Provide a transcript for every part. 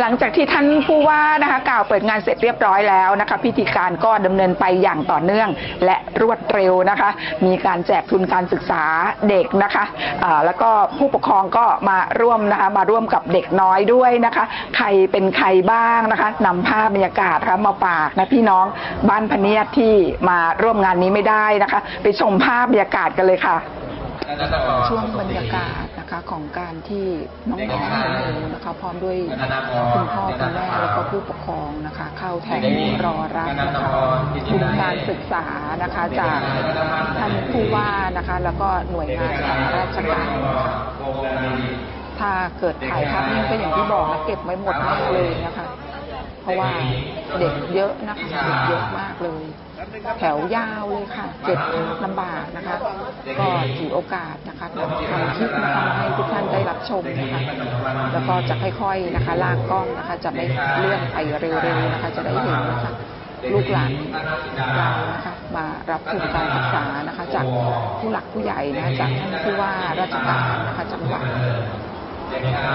หลังจากที่ท่านผู้ว่านะคะกล่าวเปิดงานเสร็จเรียบร้อยแล้วนะคะพิธีการก็ดำเนินไปอย่างต่อเนื่องและรวดเร็วนะคะ มีการแจกทุนการศึกษาเด็กนะคะแล้วก็ผู้ปกครองก็มาร่วมนะคะมาร่วมกับเด็กน้อยด้วยนะคะ ใครเป็นใครบ้างนะคะนำภาพบรรยากาศนะคะมาฝากนะพี่น้องบ้านพเนียดที่มาร่วมงานนี้ไม่ได้นะคะ ไปชมภาพบรรยากาศกันเลยค่ะช่วงบรรยากาศ นะคะของการที่น้องๆหนูๆนะคะ พร้อมด้วยคุณพ่อคุณแม่แล้วก็ผู้ปกครองนะคะ เข้าแถวรอรับนะคะทุนการศึกษานะคะจากท่านผู้ว่านะคะ แล้วก็หน่วยงานของราชการนะคะถ้าเกิดถ่ายภาพนิ่งก็อย่างที่บอกนะเก็บไว้หมดแน่เลยนะคะ เพราะว่าเด็กเยอะนะคะเด็กเยอะมากเลย แถวยาวเลยค่ะเก็บภาพลำบากนะคะ ก็ถือโอกาสนะคะทำคลิปนะคะให้ทุกท่านได้รับชมนะคะ แล้วก็จะค่อยๆนะคะ ลากกล้องนะคะ จะไม่เลื่อนไปเร็วๆนะคะ จะได้เห็นนะคะลูกหลานเรานะคะมารับทุนการศึกษานะคะ จากผู้หลักผู้ใหญ่นะจากท่านผู้ว่าราชการนะคะจังหวัด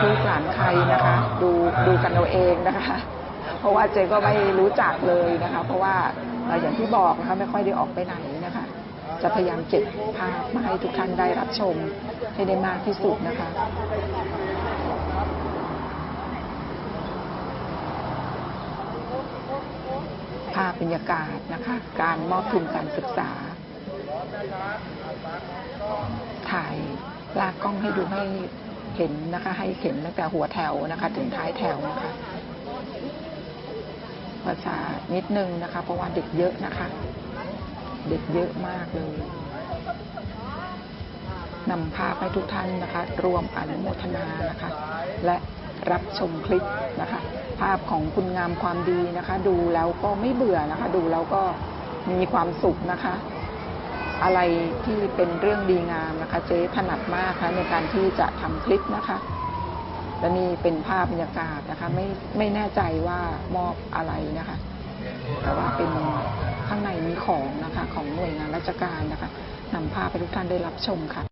ลูกหลานใครนะคะ ดูดูกันเอาเองนะคะ เพราะว่าเจก็ไม่รู้จักเลยนะคะ เพราะว่าเอ่ออย่างที่บอกนะคะไม่ค่อยได้ออกไปไหนนะคะ จะพยายามเก็บภาพมาให้ทุกท่านได้รับชมให้ได้มากที่สุดนะคะภาพบรรยากาศนะคะ การมอบทุนการศึกษา ถ่ายลากกล้องให้ดูให้เห็นนะคะ ให้เห็นตั้งแต่หัวแถวนะคะ ถึงท้ายแถวนะคะ ภาษานิดนึงนะคะ เพราะว่าเด็กเยอะนะคะ เด็กเยอะมากเลยนำภาพให้ทุกท่านนะคะ รวมอนุโมทนานะคะ และรับชมคลิปนะคะ ภาพของคุณงามความดีนะคะ ดูแล้วก็ไม่เบื่อนะคะ ดูแล้วก็มีความสุขนะคะ อะไรที่เป็นเรื่องดีงามนะคะ เจ๊ถนัดมากคะในการที่จะทำคลิปนะคะ และนี่เป็นภาพบรรยากาศนะคะ ไม่ไม่แน่ใจว่ามอบอะไรนะคะ แต่ว่าเป็นข้างในมีของนะคะ ของหน่วยงานราชการนะคะนำภาพไปทุกท่านได้รับชมค่ะ